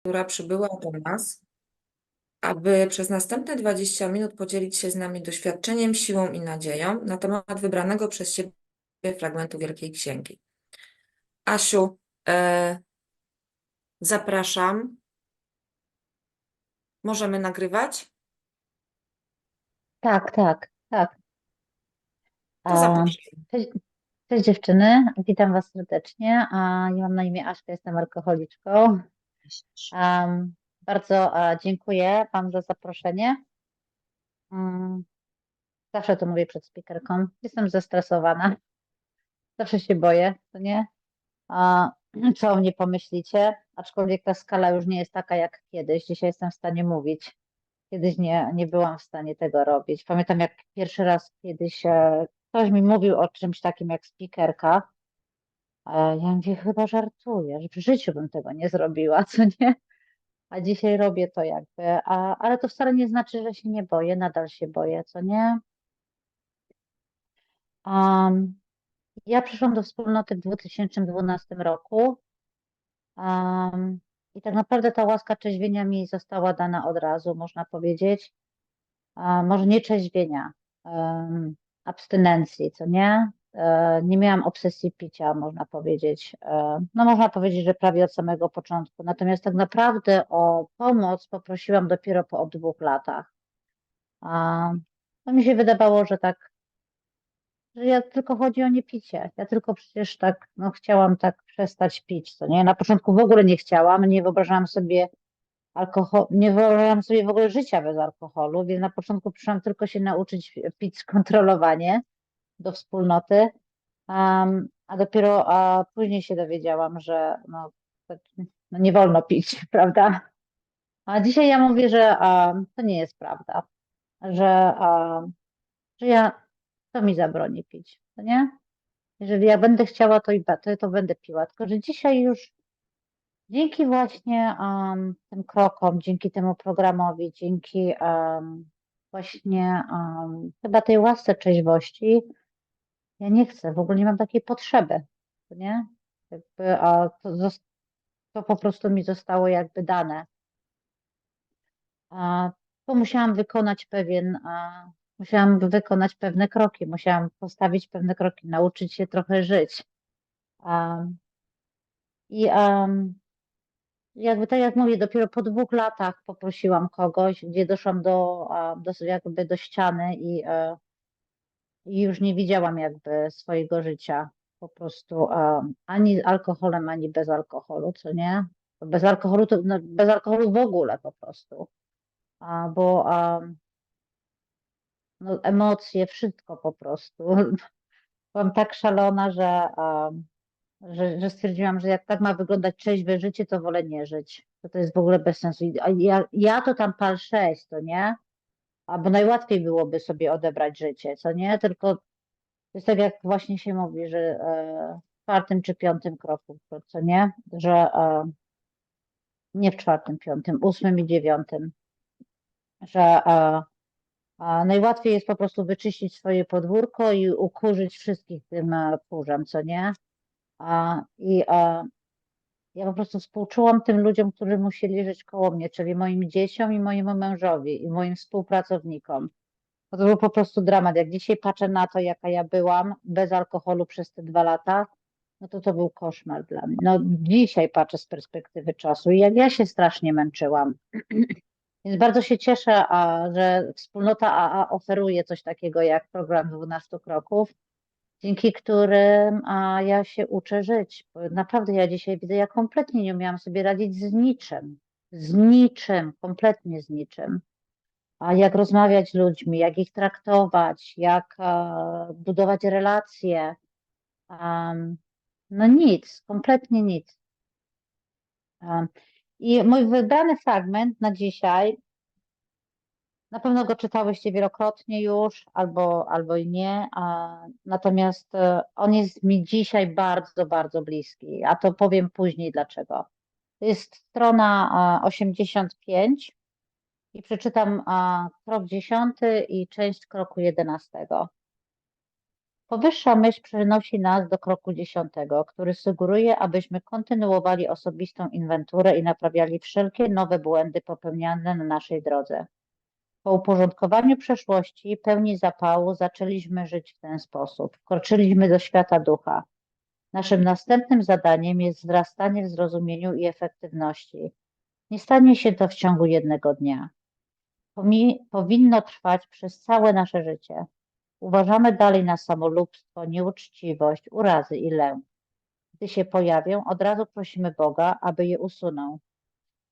która przybyła do nas, aby przez następne 20 minut podzielić się z nami doświadczeniem, siłą i nadzieją na temat wybranego przez Ciebie fragmentu Wielkiej Księgi. Asiu, e, zapraszam. Możemy nagrywać? Tak, tak, tak. To zapraszam. Cześć, cześć dziewczyny, witam Was serdecznie. A, Ja mam na imię Aśka, jestem alkoholiczką. Am, Bardzo a, dziękuję Wam za zaproszenie. Mm, Zawsze to mówię przed speakerką. Jestem zestresowana. Zawsze się boję, to nie? Co o mnie pomyślicie? Aczkolwiek ta skala już nie jest taka jak kiedyś. Dzisiaj jestem w stanie mówić. Kiedyś nie, nie byłam w stanie tego robić. Pamiętam, jak pierwszy raz kiedyś e, ktoś mi mówił o czymś takim jak speakerka. Ja mówię, chyba żartuję, że w życiu bym tego nie zrobiła, co nie? A dzisiaj robię to jakby, a, ale to wcale nie znaczy, że się nie boję, nadal się boję, co nie? Ja przyszłam do wspólnoty w 2012 roku i tak naprawdę ta łaska trzeźwienia mi została dana od razu, można powiedzieć. Może nie trzeźwienia, um, abstynencji, co nie? E, Nie miałam obsesji picia, można powiedzieć. E, No, można powiedzieć, że prawie od samego początku. Natomiast tak naprawdę o pomoc poprosiłam dopiero po dwóch latach. To mi się wydawało, że tak, że ja tylko chodzi o niepicie. Ja tylko przecież tak, no chciałam tak przestać pić, co nie? Na początku w ogóle nie chciałam, nie wyobrażałam sobie alkohol, nie wyobrażałam sobie w ogóle życia bez alkoholu, więc na początku przyszłam tylko się nauczyć pić skontrolowanie do wspólnoty, um, a dopiero a później się dowiedziałam, że no, no nie wolno pić, prawda? A dzisiaj ja mówię, że um, to nie jest prawda, że, że ja, to mi zabroni pić, to nie? Jeżeli ja będę chciała, to i to, to będę piła, tylko że dzisiaj już Dzięki właśnie um, tym krokom, dzięki temu programowi, dzięki um, właśnie um, chyba tej łasce trzeźwości, ja nie chcę, w ogóle nie mam takiej potrzeby, nie? Jakby, a to, to po prostu mi zostało jakby dane. A to musiałam wykonać pewien, a, musiałam wykonać pewne kroki, musiałam postawić pewne kroki, nauczyć się trochę żyć. I jakby tak jak mówię, dopiero po dwóch latach poprosiłam kogoś, gdzie doszłam do, do jakby do ściany i, e, i już nie widziałam jakby swojego życia po prostu a, ani alkoholem, ani bez alkoholu, co nie? Bez alkoholu to no, bez alkoholu w ogóle po prostu. A, bo a, no, emocje, wszystko po prostu. Byłam tak szalona, że a, że, że stwierdziłam, że jak tak ma wyglądać trzeźwe życie, to wolę nie żyć. To to jest w ogóle bez sensu. Ja, ja to tam pal 6, to nie? Albo najłatwiej byłoby sobie odebrać życie, co nie? Tylko to jest tak, jak właśnie się mówi, że e, w czwartym czy piątym kroku, co nie? Że e, nie w czwartym, piątym, ósmym i dziewiątym, że e, najłatwiej jest po prostu wyczyścić swoje podwórko i ukurzyć wszystkich tym kurzem, co nie? A, I a, ja po prostu współczułam tym ludziom, którzy musieli żyć koło mnie, czyli moim dzieciom i mojemu mężowi i moim współpracownikom. Bo To był po prostu dramat. Jak dzisiaj patrzę na to, jaka ja byłam bez alkoholu przez te dwa lata, no to to był koszmar dla mnie. No dzisiaj patrzę z perspektywy czasu i jak ja się strasznie męczyłam. Więc bardzo się cieszę, a, że wspólnota AA oferuje coś takiego jak program 12 kroków, dzięki którym a, ja się uczę żyć. Bo naprawdę ja dzisiaj widzę, ja kompletnie nie umiałam sobie radzić z niczym. Z niczym, kompletnie z niczym. A jak rozmawiać z ludźmi, jak ich traktować, jak a, budować relacje. Am, no nic, kompletnie nic. Am, I mój wybrany fragment na dzisiaj, na pewno go czytałyście wielokrotnie już, albo, albo i nie, a, natomiast e, on jest mi dzisiaj bardzo, bardzo bliski, a to powiem później dlaczego. To jest strona a, 85 i przeczytam a, krok 10 i część kroku 11. Powyższa myśl przenosi nas do kroku dziesiątego, który sugeruje, abyśmy kontynuowali osobistą inwenturę i naprawiali wszelkie nowe błędy popełniane na naszej drodze. Po uporządkowaniu przeszłości, pełni zapału, zaczęliśmy żyć w ten sposób. Wkroczyliśmy do świata ducha. Naszym następnym zadaniem jest wzrastanie w zrozumieniu i efektywności. Nie stanie się to w ciągu jednego dnia. Pomi- powinno trwać przez całe nasze życie. Uważamy dalej na samolubstwo, nieuczciwość, urazy i lęk. Gdy się pojawią, od razu prosimy Boga, aby je usunął.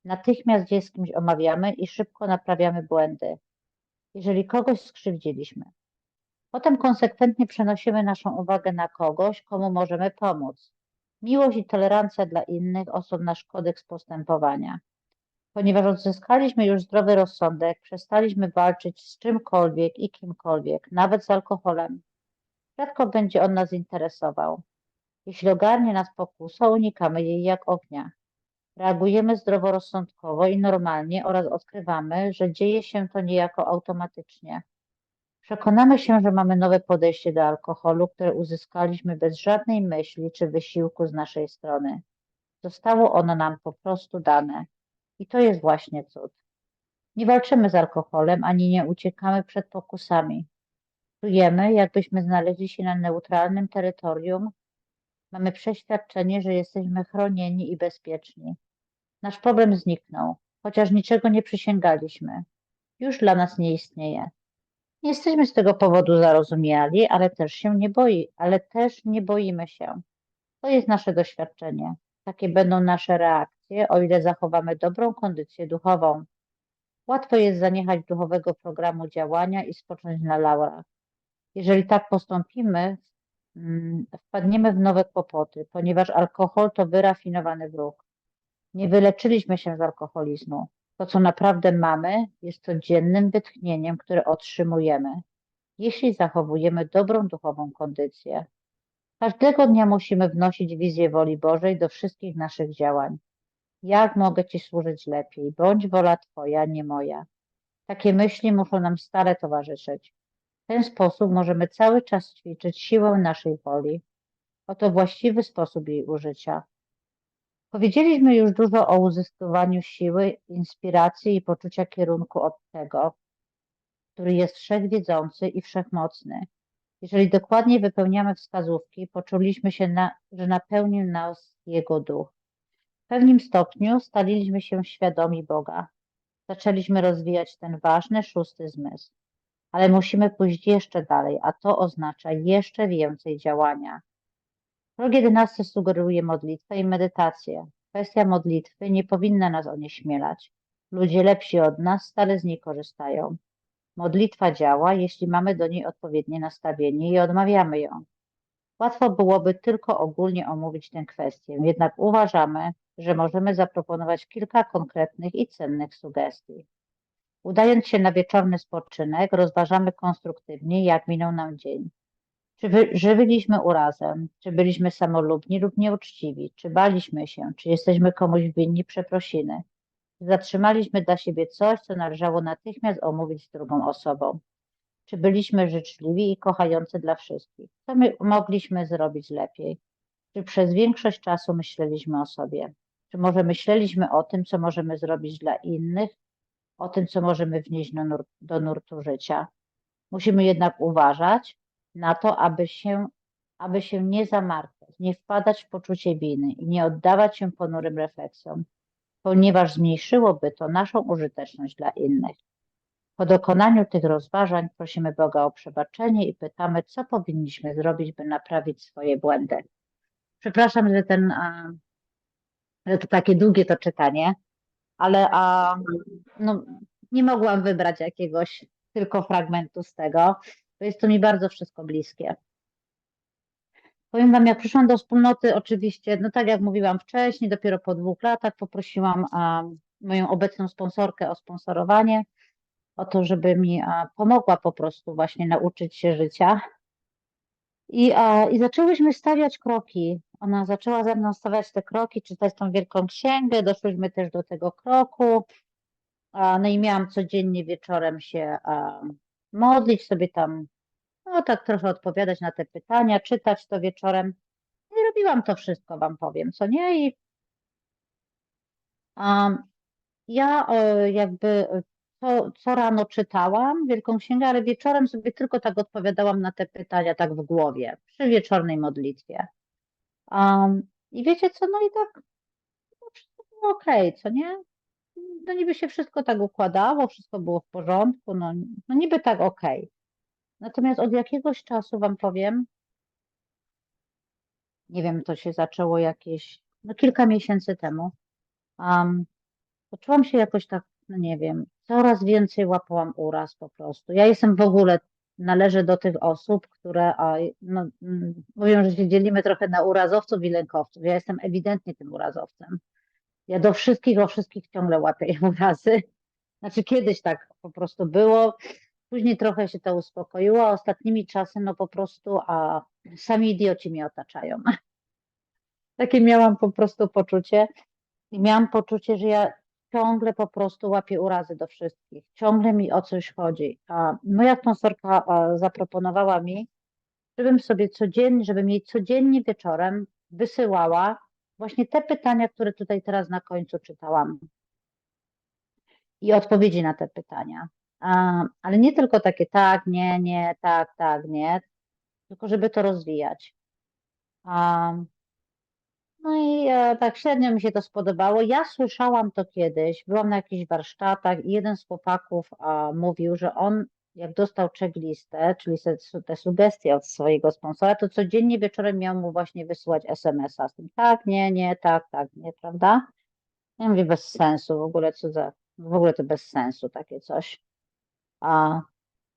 Natychmiast je z kimś omawiamy i szybko naprawiamy błędy, jeżeli kogoś skrzywdziliśmy. Potem konsekwentnie przenosimy naszą uwagę na kogoś, komu możemy pomóc. Miłość i tolerancja dla innych osób nasz kodeks postępowania. Ponieważ odzyskaliśmy już zdrowy rozsądek, przestaliśmy walczyć z czymkolwiek i kimkolwiek, nawet z alkoholem. Rzadko będzie on nas interesował. Jeśli ogarnie nas pokusa, unikamy jej jak ognia. Reagujemy zdroworozsądkowo i normalnie oraz odkrywamy, że dzieje się to niejako automatycznie. Przekonamy się, że mamy nowe podejście do alkoholu, które uzyskaliśmy bez żadnej myśli czy wysiłku z naszej strony. Zostało ono nam po prostu dane. I to jest właśnie cud. Nie walczymy z alkoholem ani nie uciekamy przed pokusami. Czujemy, jakbyśmy znaleźli się na neutralnym terytorium. Mamy przeświadczenie, że jesteśmy chronieni i bezpieczni. Nasz problem zniknął, chociaż niczego nie przysięgaliśmy. Już dla nas nie istnieje. Nie jesteśmy z tego powodu zarozumiali, ale też się nie boi, ale też nie boimy się. To jest nasze doświadczenie. Takie będą nasze reakcje, o ile zachowamy dobrą kondycję duchową. Łatwo jest zaniechać duchowego programu działania i spocząć na laurach. Jeżeli tak postąpimy, mm, wpadniemy w nowe kłopoty, ponieważ alkohol to wyrafinowany wróg. Nie wyleczyliśmy się z alkoholizmu. To, co naprawdę mamy, jest codziennym wytchnieniem, które otrzymujemy, jeśli zachowujemy dobrą duchową kondycję. Każdego dnia musimy wnosić wizję woli Bożej do wszystkich naszych działań. Jak mogę Ci służyć lepiej? Bądź wola Twoja, nie moja. Takie myśli muszą nam stale towarzyszyć. W ten sposób możemy cały czas ćwiczyć siłę naszej woli. Oto właściwy sposób jej użycia. Powiedzieliśmy już dużo o uzyskiwaniu siły, inspiracji i poczucia kierunku od tego, który jest wszechwiedzący i wszechmocny. Jeżeli dokładnie wypełniamy wskazówki, poczuliśmy się, na, że napełnił nas Jego duch. W pewnym stopniu staliśmy się świadomi Boga. Zaczęliśmy rozwijać ten ważny szósty zmysł. Ale musimy pójść jeszcze dalej, a to oznacza jeszcze więcej działania. Krok 11 sugeruje modlitwę i medytację. Kwestia modlitwy nie powinna nas onieśmielać. Ludzie lepsi od nas stale z niej korzystają. Modlitwa działa, jeśli mamy do niej odpowiednie nastawienie i odmawiamy ją. Łatwo byłoby tylko ogólnie omówić tę kwestię, jednak uważamy, że możemy zaproponować kilka konkretnych i cennych sugestii. Udając się na wieczorny spoczynek, rozważamy konstruktywnie, jak minął nam dzień. Czy wy- żywiliśmy urazem, czy byliśmy samolubni lub nieuczciwi, czy baliśmy się, czy jesteśmy komuś winni przeprosiny. Czy zatrzymaliśmy dla siebie coś, co należało natychmiast omówić z drugą osobą. Czy byliśmy życzliwi i kochający dla wszystkich? Co my mogliśmy zrobić lepiej? Czy przez większość czasu myśleliśmy o sobie? Czy może myśleliśmy o tym, co możemy zrobić dla innych, o tym, co możemy wnieść do, nur- do nurtu życia? Musimy jednak uważać na to, aby się, aby się nie zamartwiać, nie wpadać w poczucie winy i nie oddawać się ponurym refleksjom, ponieważ zmniejszyłoby to naszą użyteczność dla innych. Po dokonaniu tych rozważań prosimy Boga o przebaczenie i pytamy, co powinniśmy zrobić, by naprawić swoje błędy. Przepraszam, że ten, że to takie długie to czytanie, ale a, no, nie mogłam wybrać jakiegoś tylko fragmentu z tego, bo jest to mi bardzo wszystko bliskie. Powiem Wam, jak przyszłam do wspólnoty, oczywiście, no tak jak mówiłam wcześniej, dopiero po dwóch latach poprosiłam a, moją obecną sponsorkę o sponsorowanie, o to, żeby mi a, pomogła po prostu właśnie nauczyć się życia. I, a, I zaczęłyśmy stawiać kroki. Ona zaczęła ze mną stawiać te kroki, czytać tą wielką księgę, doszłyśmy też do tego kroku. A, no i miałam codziennie wieczorem się modlić sobie tam, no, tak trochę odpowiadać na te pytania, czytać to wieczorem. I robiłam to wszystko, wam powiem, co nie? I um, ja e, jakby e, co, co rano czytałam Wielką Księgę, ale wieczorem sobie tylko tak odpowiadałam na te pytania, tak w głowie, przy wieczornej modlitwie. Um, I wiecie co, no i tak no, wszystko było okej, co nie? No niby się wszystko tak układało, wszystko było w porządku, no, no niby tak okej. Natomiast od jakiegoś czasu wam powiem, nie wiem, to się zaczęło jakieś, no kilka miesięcy temu, um, poczułam się jakoś tak, no nie wiem, coraz więcej łapałam uraz po prostu. Ja jestem w ogóle, należę do tych osób, które, a, no, mm, mówią, że się dzielimy trochę na urazowców i lękowców. Ja jestem ewidentnie tym urazowcem. Ja do wszystkich, o wszystkich ciągle łapię urazy. Znaczy kiedyś tak po prostu było, później trochę się to uspokoiło, a ostatnimi czasy no po prostu a sami idioci mnie otaczają. Takie miałam po prostu poczucie i miałam poczucie, że ja ciągle po prostu łapię urazy do wszystkich, ciągle mi o coś chodzi. A moja sponsorka zaproponowała mi, żebym sobie codziennie, żebym jej codziennie wieczorem wysyłała właśnie te pytania, które tutaj teraz na końcu czytałam i odpowiedzi na te pytania. Ale nie tylko takie tak, nie, nie, tak, tak, nie, tylko żeby to rozwijać. No i e, tak średnio mi się to spodobało. Ja słyszałam to kiedyś, byłam na jakichś warsztatach i jeden z chłopaków mówił, że on jak dostał checklistę, czyli te sugestie od swojego sponsora, to codziennie wieczorem miał mu właśnie wysyłać SMS-a z tym tak, nie, nie, tak, tak, nie, prawda? Ja mówię, bez sensu, w ogóle za, w ogóle to bez sensu takie coś. A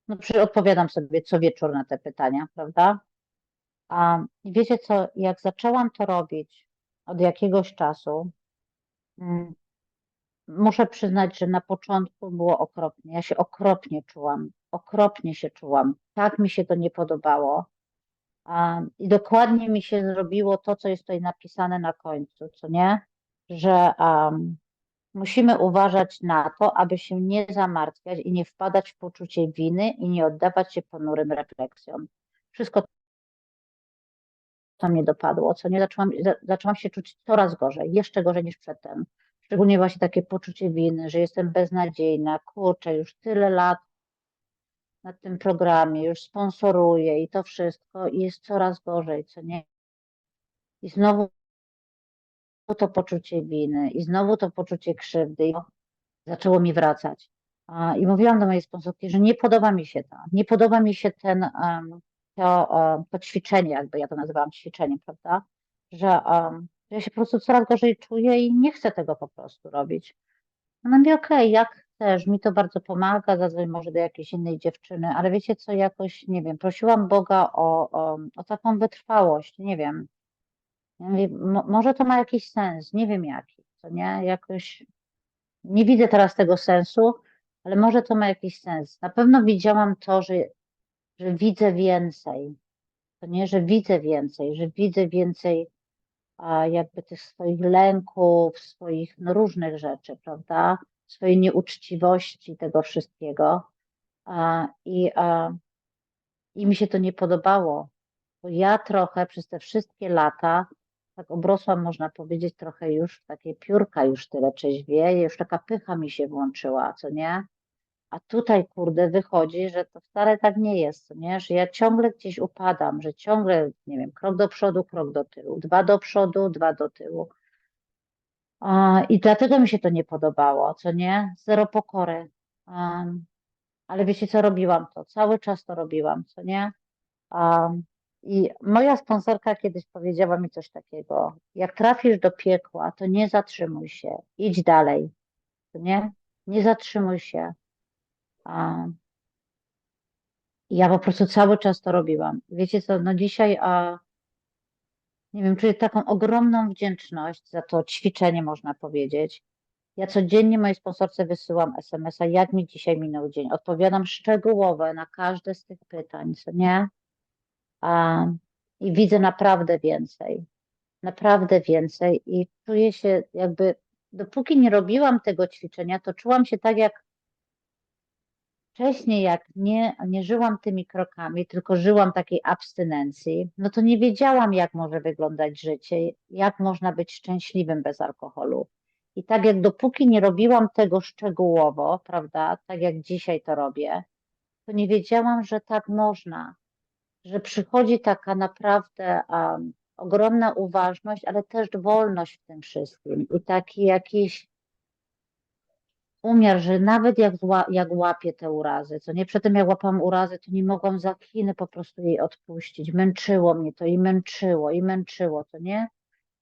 no odpowiadam sobie co wieczór na te pytania, prawda? A wiecie co, jak zaczęłam to robić od jakiegoś czasu, mm, muszę przyznać, że na początku było okropnie. Ja się okropnie czułam, okropnie się czułam. Tak mi się to nie podobało. I dokładnie mi się zrobiło to, co jest tutaj napisane na końcu, co nie? Że um, musimy uważać na to, aby się nie zamartwiać i nie wpadać w poczucie winy i nie oddawać się ponurym refleksjom. Wszystko to mnie dopadło, co nie zaczęłam, za- zaczęłam się czuć coraz gorzej, jeszcze gorzej niż przedtem. Szczególnie właśnie takie poczucie winy, że jestem beznadziejna, kurczę, już tyle lat na tym programie, już sponsoruję i to wszystko i jest coraz gorzej, co nie? I znowu to poczucie winy, i znowu to poczucie krzywdy i zaczęło mi wracać. I mówiłam do mojej sponsorki, że nie podoba mi się to, nie podoba mi się ten, to, to ćwiczenie, jakby ja to nazywałam ćwiczeniem, prawda? Że ja się po prostu coraz gorzej czuję i nie chcę tego po prostu robić. Ona mówi, okej, jak chcesz, mi to bardzo pomaga, zadzwoń może do jakiejś innej dziewczyny, ale wiecie co, jakoś, nie wiem, prosiłam Boga o, o, o taką wytrwałość, nie wiem. Ja mówię, mo, może to ma jakiś sens, nie wiem jaki, co nie, jakoś nie widzę teraz tego sensu, ale może to ma jakiś sens. Na pewno widziałam to, że, że widzę więcej, to nie, że widzę więcej, że widzę więcej a jakby tych swoich lęków, swoich no, różnych rzeczy, prawda? Swojej nieuczciwości, tego wszystkiego. I, I mi się to nie podobało, bo ja trochę przez te wszystkie lata tak obrosłam, można powiedzieć, trochę już takie piórka, już tyle trzeźwieje, już taka pycha mi się włączyła, co nie? A tutaj, kurde, wychodzi, że to wcale tak nie jest, co nie? Że ja ciągle gdzieś upadam, że ciągle, nie wiem, krok do przodu, krok do tyłu, dwa do przodu, dwa do tyłu. I dlatego mi się to nie podobało, co nie? Zero pokory. Ale wiecie, co robiłam to? Cały czas to robiłam, co nie? I moja sponsorka kiedyś powiedziała mi coś takiego: jak trafisz do piekła, to nie zatrzymuj się, idź dalej, nie? Nie zatrzymuj się. Ja po prostu cały czas to robiłam. Wiecie co, no dzisiaj, a, nie wiem, czuję taką ogromną wdzięczność za to ćwiczenie, można powiedzieć. Ja codziennie mojej sponsorce wysyłam SMS-a, jak mi dzisiaj minął dzień. Odpowiadam szczegółowe na każde z tych pytań, co nie? A, I widzę naprawdę więcej. Naprawdę więcej. I czuję się jakby, dopóki nie robiłam tego ćwiczenia, to czułam się tak, jak wcześniej jak nie, nie żyłam tymi krokami, tylko żyłam takiej abstynencji, no to nie wiedziałam, jak może wyglądać życie, jak można być szczęśliwym bez alkoholu. I tak jak dopóki nie robiłam tego szczegółowo, prawda, tak jak dzisiaj to robię, to nie wiedziałam, że tak można, że przychodzi taka naprawdę um, ogromna uważność, ale też wolność w tym wszystkim i taki jakiś umiar, że nawet jak, zła, jak łapię te urazy, co nie przedtem jak łapałam urazy, to nie mogłam za po prostu jej odpuścić. Męczyło mnie to i męczyło, i męczyło, to nie?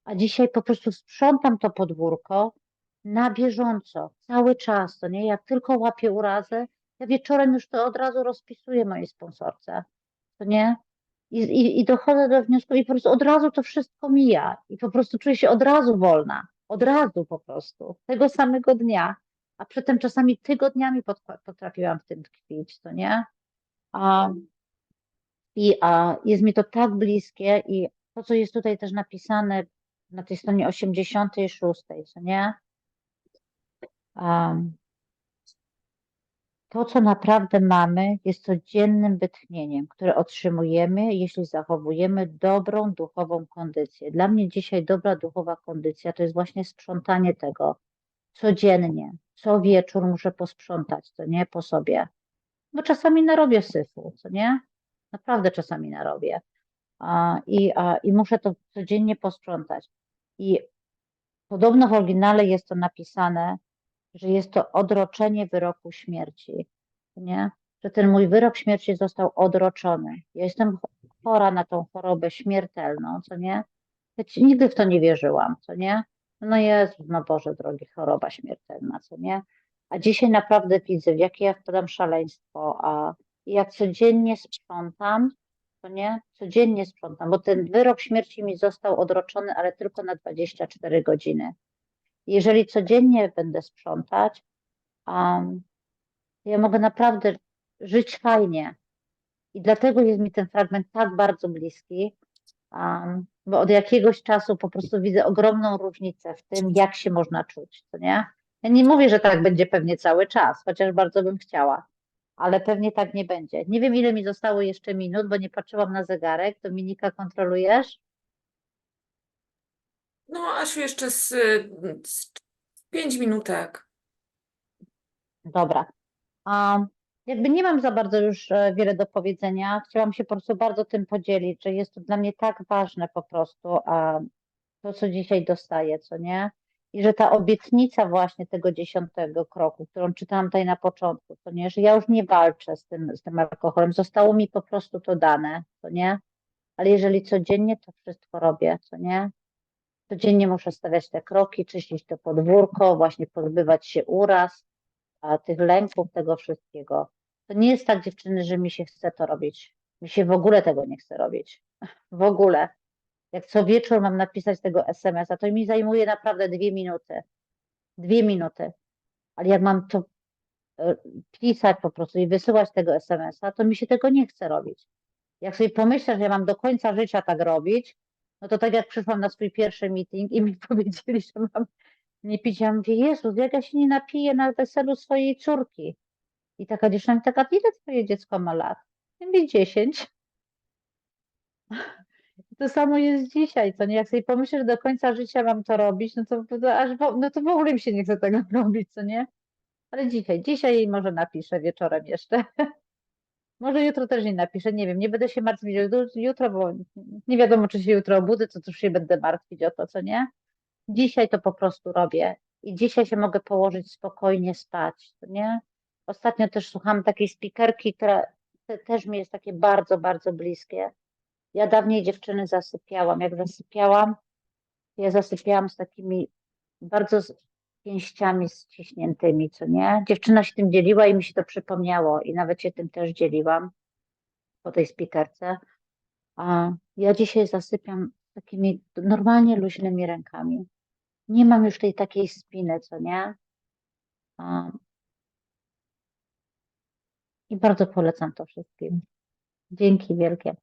A dzisiaj po prostu sprzątam to podwórko na bieżąco, cały czas, to nie? Jak tylko łapię urazę, ja wieczorem już to od razu rozpisuję mojej sponsorce, to nie? I, i, I dochodzę do wniosku i po prostu od razu to wszystko mija i po prostu czuję się od razu wolna, od razu po prostu, tego samego dnia, a przedtem czasami tygodniami pot- potrafiłam w tym tkwić, to nie? A, I a, jest mi to tak bliskie i to, co jest tutaj też napisane na tej stronie 86, co nie? To, co naprawdę mamy, jest codziennym wytchnieniem, które otrzymujemy, jeśli zachowujemy dobrą duchową kondycję. Dla mnie dzisiaj dobra duchowa kondycja to jest właśnie sprzątanie tego codziennie. Co wieczór muszę posprzątać, co nie po sobie. Bo czasami narobię syfu, co nie? Naprawdę czasami narobię. A, i, a, I muszę to codziennie posprzątać. I podobno w oryginale jest to napisane, że jest to odroczenie wyroku śmierci, nie? Że ten mój wyrok śmierci został odroczony. Ja jestem chora na tą chorobę śmiertelną, co nie? Ja nigdy w to nie wierzyłam, co nie? No Jezus, no Boże drogi, choroba śmiertelna, co nie? A dzisiaj naprawdę widzę, w jakie ja wpadam szaleństwo, a jak codziennie sprzątam, to nie? Codziennie sprzątam, bo ten wyrok śmierci mi został odroczony, ale tylko na 24 godziny. Jeżeli codziennie będę sprzątać, um, ja mogę naprawdę żyć fajnie. I dlatego jest mi ten fragment tak bardzo bliski, um, bo od jakiegoś czasu po prostu widzę ogromną różnicę w tym, jak się można czuć, co nie? Ja nie mówię, że tak będzie pewnie cały czas, chociaż bardzo bym chciała, ale pewnie tak nie będzie. Nie wiem, ile mi zostało jeszcze minut, bo nie patrzyłam na zegarek. Dominika, kontrolujesz? No, Asiu, jeszcze z, z pięć minutek. Dobra. Um, jakby nie mam za bardzo już e, wiele do powiedzenia. Chciałam się po prostu bardzo tym podzielić, że jest to dla mnie tak ważne po prostu, a to, co dzisiaj dostaję, co nie? I że ta obietnica właśnie tego dziesiątego kroku, którą czytałam tutaj na początku, to nie, że ja już nie walczę z tym, z tym alkoholem, zostało mi po prostu to dane, co nie? Ale jeżeli codziennie to wszystko robię, co nie? Codziennie muszę stawiać te kroki, czyścić to podwórko, właśnie pozbywać się uraz, a tych lęków, tego wszystkiego. To nie jest tak, dziewczyny, że mi się chce to robić. Mi się w ogóle tego nie chce robić. W ogóle. Jak co wieczór mam napisać tego SMS-a, to mi zajmuje naprawdę dwie minuty. Dwie minuty. Ale jak mam to e, pisać po prostu i wysyłać tego SMS-a, to mi się tego nie chce robić. Jak sobie pomyślę, że ja mam do końca życia tak robić, no to tak jak przyszłam na swój pierwszy meeting i mi powiedzieli, że mam nie pić, ja mówię, Jezus, jak ja się nie napiję na weselu swojej córki. I taka dziewczyna taka, ile twoje dziecko ma lat? Ja mówię, 10. To samo jest dzisiaj, co nie? Jak sobie pomyślę, że do końca życia mam to robić, no to, to aż w, no to w ogóle mi się nie chce tego robić, co nie? Ale dzisiaj, dzisiaj jej może napiszę wieczorem jeszcze. Może jutro też nie napiszę, nie wiem, nie będę się martwić jutro, bo nie wiadomo, czy się jutro obudzę, to też się będę martwić o to, co nie? Dzisiaj to po prostu robię i dzisiaj się mogę położyć spokojnie spać, nie? Ostatnio też słucham takiej speakerki, która te, też mi jest takie bardzo, bardzo bliskie. Ja dawniej dziewczyny zasypiałam. Jak zasypiałam, ja zasypiałam z takimi bardzo z pięściami ściśniętymi, co nie? Dziewczyna się tym dzieliła i mi się to przypomniało i nawet się tym też dzieliłam po tej speakerce. A ja dzisiaj zasypiam takimi normalnie luźnymi rękami. Nie mam już tej takiej spiny, co nie? I bardzo polecam to wszystkim. Dzięki wielkie.